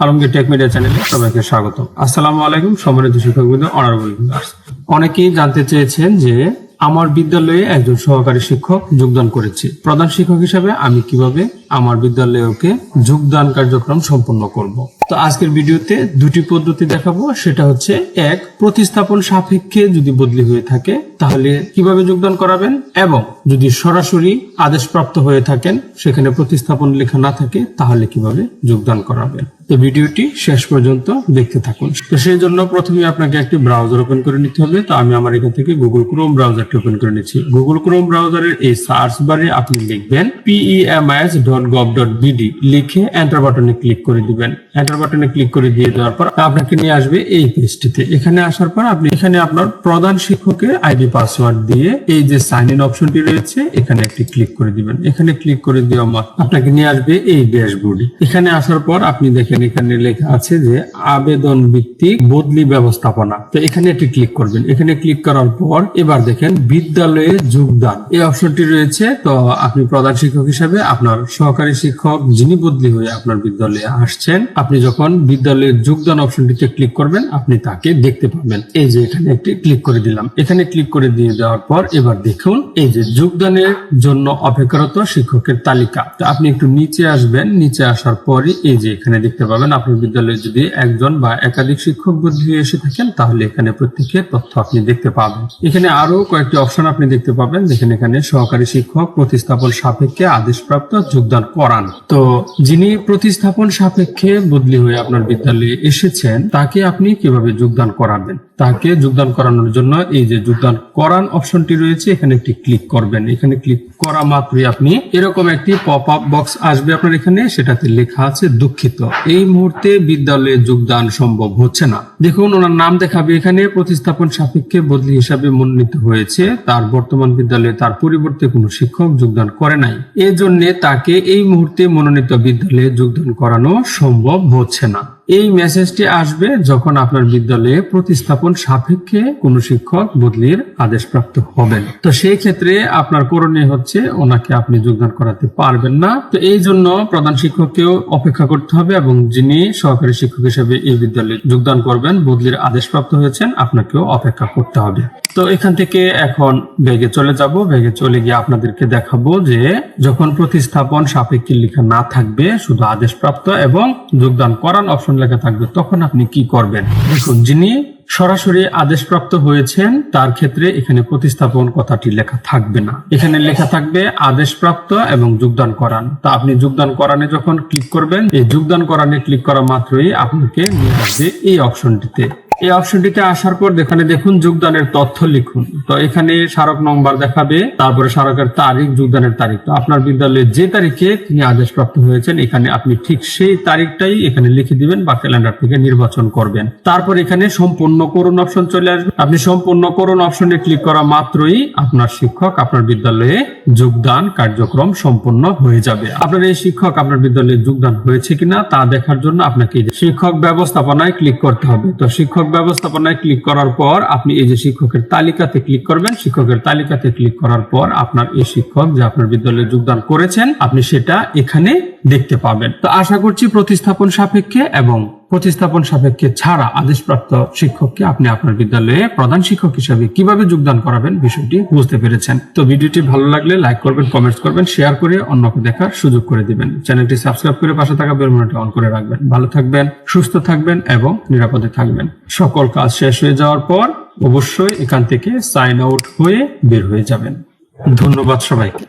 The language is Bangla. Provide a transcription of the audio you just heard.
আলমগীর টেক মিডিয়া চ্যানেলে সবাইকে স্বাগত আসসালামু আলাইকুম, সম্মানিত শিক্ষকবৃন্দ অনারেবল অনেকেই জানতে চেয়েছেন যে আমার বিদ্যালয়ে একজন সহকারী শিক্ষক যোগদান করেছে। প্রধান শিক্ষক হিসাবে আমি কীভাবে আমার বিদ্যালয়কে যোগদান কার্যক্রম সম্পন্ন করব? তো আজকের ভিডিওতে দুটি পদ্ধতি দেখাবো। সেটা হচ্ছে, এক, প্রতিস্থাপন সাপেক্ষে যদি বদলি হয়ে থাকে, তাহলে কীভাবে যোগদান করাবেন? এবং যদি সরাসরি আদেশপ্রাপ্ত হয়ে থাকেন, সেখানে প্রতিস্থাপন লেখা না থাকে, তাহলে কীভাবে যোগদান করাবেন? তো ভিডিওটি শেষ পর্যন্ত দেখতে থাকুন। তো সেই জন্য প্রথমে আপনাকে একটি ব্রাউজার ওপেন করে নিতে হবে। তো আমি আমার এখান থেকে গুগল ক্রোম ব্রাউজারটি ওপেন করে নিচ্ছি। গুগল ক্রোম ব্রাউজারের এই সার্চ বারে আপনি লিখবেন PEMIS dot gov dot BD লিখে এন্টার বাটনে ক্লিক করে দিবেন। এন্টার বাটনে ক্লিক করে দিয়ে দেওয়ার পর আপনাকে নিয়ে আসবে এই পেজটিতে এখানে আসার পর আপনি এখানে আপনার প্রধান শিক্ষকের আইডি পাসওয়ার্ড দিয়ে এই যে সাইন ইন অপশনটি রয়েছে, এখানে একটি ক্লিক করে দিবেন। এখানে ক্লিক করে দেওয়া মাত্র আপনাকে নিয়ে আসবে এই ড্যাশবোর্ডে এখানে আসার পর আপনি দেখেন এখানে লেখা আছে যে আবেদন ভিত্তিক বদলি ব্যবস্থাপনা। তো এখানে একটি ক্লিক করবেন। এখানে ক্লিক করার পর এবার দেখেন বিদ্যালয়ে যোগদান। এই অপশনটি রয়েছে। তো আপনি প্রধান শিক্ষক হিসাবে আপনার সহকারী শিক্ষক যিনি বদলি হয়ে আপনার বিদ্যালয়ে আসছেন, আপনি যখন বিদ্যালয়ের যোগদান অপশনটিতে ক্লিক করবেন, আপনি তাকে দেখতে পাবেন। এই যে এখানে একটি ক্লিক করে দিলাম। এখানে ক্লিক করে দিয়ে দেওয়ার পর এবার দেখুন, এই যে যোগদানের জন্য অপেক্ষারত শিক্ষকের তালিকা। তো আপনি একটু নিচে আসবেন। নিচে আসার পরই এই যে এখানে দেখতে পাবেন, আপনার বিদ্যালয়ে যদি একজন বা একাধিক শিক্ষক বদলি এসে থাকেন, তাহলে এখানে প্রত্যেকের তথ্য আপনি দেখতে পাবেন। এখানে আরও কয়েকটি অপশন আপনি দেখতে পাবেন। যেখানে এখানে সহকারী শিক্ষক, প্রতিস্থাপন সাপেক্ষে আদেশপ্রাপ্ত যোগদান করান। তো যিনি প্রতিস্থাপন সাপেক্ষে বদলি হয়ে আপনার বিদ্যালয়ে এসেছেন তাকে আপনি কীভাবে যোগদান করাবেন? তাকে যোগদান করানোর জন্য এই যে যোগদান করান অপশনটি রয়েছে, এখানে একটি ক্লিক করবেন। এখানে ক্লিক করা মাত্রই আপনি এরকম একটি পপ আপ বক্স আসবে আপনার এখানে, সেটাতে লেখা আছে, দুঃখিত। এই মুহূর্তে বিদ্যালয়ে যোগদান সম্ভব হচ্ছে না। দেখুন, ওনার নাম দেখাবে এখানে, প্রতিস্থাপন সাপেক্ষে বদলি হিসাবে মনোনীত হয়েছে। তার বর্তমান বিদ্যালয়ে তার পরিবর্তে কোনো শিক্ষক যোগদান করে নাই। এজন্য তাকে এই মুহূর্তে মনোনীত বিদ্যালয়ে যোগদান করানো সম্ভব হচ্ছে না। এই মেসেজটি আসবে যখন আপনার বিদ্যালয়ে প্রতিস্থাপন সাপেক্ষে কোনো শিক্ষক বদলির আদেশপ্রাপ্ত হবেন। তো সেই ক্ষেত্রে আপনার করণীয় হচ্ছে ওনাকে আপনি যোগদান করাতে পারবেন না। তো এই জন্য প্রধান শিক্ষককেও অপেক্ষা করতে হবে এবং যিনি সহকারী শিক্ষক হিসেবে এই বিদ্যালয়ে যোগদান করবেন, বদলির আদেশপ্রাপ্ত হয়েছেন, আপনাকেও অপেক্ষা করতে হবে। তো এখান থেকে এখন ব্যাগে চলে যাব। ব্যাগে চলে গিয়ে আপনাদেরকে দেখাবো যে যখন প্রতিস্থাপন সাপেক্ষে লেখা না থাকবে, শুধু আদেশপ্রাপ্ত এবং যোগদান করান অপশন লেখা থাকবে, তখন আপনি কি করবেন? দেখুন, যিনি সরাসরি আদেশপ্রাপ্ত হয়েছেন, তার ক্ষেত্রে এখানে প্রতিস্থাপন কথাটি লেখা থাকবে না। এখানে লেখা থাকবে, আদেশপ্রাপ্ত এবং যোগদান করান। তা আপনি যোগদান করানে যখন ক্লিক করবেন, এই যোগদান করানে ক্লিক করা মাত্রই আপনাকে নিয়ে আসবে এই অপশনটিতে এই অপশনটিতে আসার পর এখানে দেখুন যোগদানের তথ্য লিখুন। তো এখানে স্মারক নম্বর দেখাবে, তারপরে স্মারকের তারিখ, যোগদানের তারিখ। তো আপনার বিদ্যালয়ে যে তারিখে তিনি আদেশপ্রাপ্ত হয়েছেন, এখানে আপনি ঠিক সেই তারিখটাই এখানে লিখে দিবেন বা ক্যালেন্ডার থেকে নির্বাচন করবেন। তারপর এখানে সম্পূর্ণ করুন অপশন চলে আসবে। আপনি সম্পূর্ণ করুন অপশনে ক্লিক করা মাত্রই আপনার শিক্ষক আপনার বিদ্যালয়ে যোগদান কার্যক্রম সম্পূর্ণ হয়ে যাবে। আপনার এই শিক্ষক আপনার বিদ্যালয়ে যোগদান হয়েছে কিনা তা দেখার জন্য আপনাকে শিক্ষক ব্যবস্থাপনায় ক্লিক করতে হবে। তো শিক্ষক ব্যবস্থাপনায় ক্লিক করার পর আপনি এই যে শিক্ষকের তালিকাতে ক্লিক করবেন, শিক্ষকের তালিকাতে ক্লিক করার পর আপনার এই শিক্ষক যে আপনার বিদ্যালয়ে যোগদান করেছেন, আপনি সেটা এখানে দেখতে পাবেন। তো আশা করছি প্রতিস্থাপন সাপেক্ষে এবং প্রতিস্থাপন সাপেক্ষে ছাড়া আদেশপ্রাপ্ত শিক্ষককে আপনি আপনার বিদ্যালয়ে প্রধান শিক্ষক হিসেবে কীভাবে যোগদান করাবেন বিষয়টি বুঝতে পেরেছেন। তো ভিডিওটি ভালো লাগলে লাইক করবেন কমেন্টস করবেন শেয়ার করে অন্যকে দেখার সুযোগ করে দিবেন। চ্যানেলটি সাবস্ক্রাইব করে পাশে থাকা বেল বাটনটি অন করে রাখবেন। ভালো থাকবেন, সুস্থ থাকবেন এবং নিরাপদে থাকবেন। সকল কাজ শেষ হয়ে যাওয়ার পর অবশ্যই এখান থেকে সাইন আউট হয়ে বের হয়ে যাবেন। ধন্যবাদ সবাইকে।